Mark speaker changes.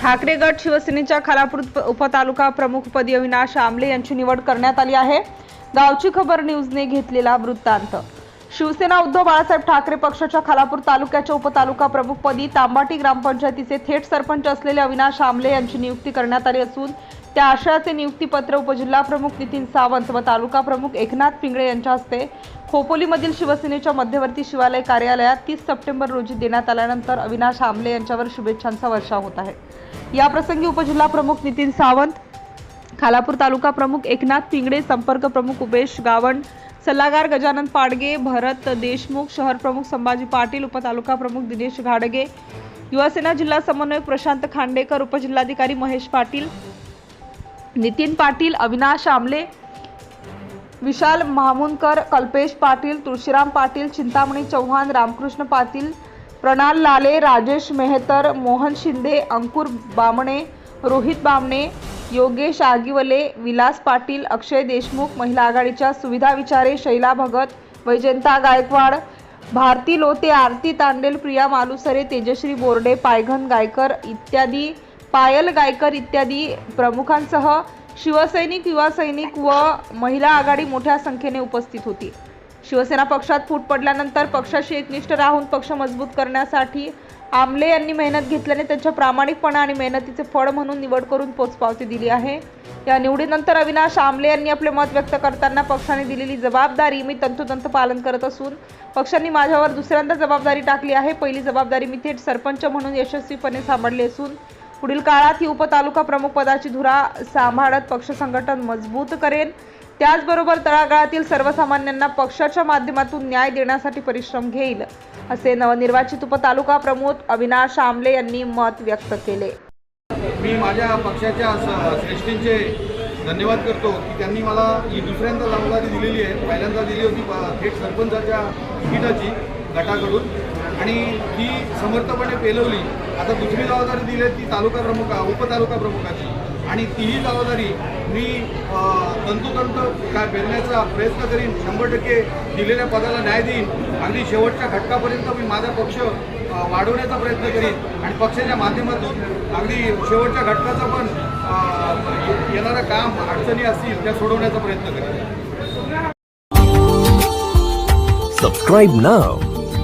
Speaker 1: ठाकरे गट शिवसेनेच्या खालापूर उपतालुका प्रमुखपदी अविनाश आमले यांची निवड करण्यात आली आहे. गावची खबर न्यूजने घेतलेला वृत्तांत. शिवसेना उद्धव बाळासाहेब ठाकरे पक्षाच्या खालापूर तालुक्याच्या उपतालुका प्रमुखपदी तांबाटी ग्रामपंचायतीचे थेट सरपंच असलेले अविनाश आमले यांची नियुक्ती करण्यात आली असून त्या आशयाचे नियुक्तीपत्र उपजिल्हा प्रमुख नितीन सावंत व तालुका प्रमुख एकनाथ पिंगळे यांच्या हस्ते खोपोलीमधील शिवसेनेच्या मध्यवर्ती शिवालय कार्यालयात तीस सप्टेंबर रोजी देण्यात आल्यानंतर अविनाश आमले यांच्यावर शुभेच्छांचा वर्षाव होत आहे. याप्रसंगी उपजिल्हा प्रमुख नितीन सावंत खालापूर तालुका प्रमुख एकनाथ पिंगडे संपर्क प्रमुख उपेश गावण सल्लागार गजानन पाडगे भरत देशमुख शहर प्रमुख संभाजी पाटील उपतालुका प्रमुख दिनेश घाडगे युवासेना जिल्हा समन्वयक प्रशांत खांडेकर उपजिल्हाधिकारी महेश पाटील नितीन पाटील अविनाश आमले विशाल महामुनकर कल्पेश पाटील तुळशीराम पाटील चिंतामणी चव्हाण रामकृष्ण पाटील प्रणाल लाले राजेश मेहतर मोहन शिंदे अंकुर बामणे रोहित बामणे योगेश आगिवले विलास पाटील अक्षय देशमुख महिला आघाडीच्या सुविधा विचारे शैला भगत वैजंता गायकवाड भारती लोते आरती तांडेल प्रिया मालुसरे तेजश्री बोर्डे पायघन गायकर इत्यादी पायल गायकर इत्यादी प्रमुखांसह शिवसैनिक युवा सैनिक व महिला आघाडी मोठ्या संख्येने उपस्थित होती. शिवसेना पक्षात फूट पडल्यानंतर पक्षाशी एकनिष्ठ राहून पक्ष मजबूत करण्यासाठी आमले यांनी मेहनत घेतल्याने त्यांच्या प्रामाणिकपणा आणि मेहनतीचे फळ म्हणून निवड करून पोचपावती दिली आहे. या निवडीनंतर अविनाश आमले यांनी आपले मत व्यक्त करताना पक्षाने दिलेली जबाबदारी मी तंतोतंत पालन करत असून पक्षांनी माझ्यावर दुसऱ्यांदा जबाबदारी टाकली आहे. पहिली जबाबदारी मी थेट सरपंच म्हणून यशस्वीपणे सांभाळली असून पुढील काळात ही उपतालुका प्रमुख पदाची धुरा सांभाळत पक्ष संघटन मजबूत करेन. त्याचबरोबर तळागाळातील सर्वसामान्यांना पक्षाच्या माध्यमातून न्याय देण्यासाठी परिश्रम घेईल असे नवनिर्वाचित उपतालुका प्रमुख अविनाश आमले यांनी मत व्यक्त केले.
Speaker 2: मी माझ्या पक्षाच्या श्रेष्ठींचे धन्यवाद करतो की त्यांनी मला ही दुसऱ्यांदा जबाबदारी दिलेली आहे. पहिल्यांदा दिली होती थेट सरपंचाच्या तिकिटाची गटाकडून. आणि ती समर्थपणे पेलवली. आता दुसरी जबाबदारी दिली ती तालुका प्रमुख उपतालुका प्रमुखाची आणि तीही जबाबदारी मी तंतोतंत काय पेरण्याचा प्रयत्न करीन शंभर टक्के दिलेल्या पदाला न्याय देईन. अगदी शेवटच्या घटकापर्यंत मी माझा पक्ष वाढवण्याचा प्रयत्न करीन. आणि पक्षाच्या माध्यमातून अगदी शेवटच्या घटकाचं पण येणारं काम अडचणी असतील त्या सोडवण्याचा प्रयत्न करीन.
Speaker 3: सबस्क्राईब ना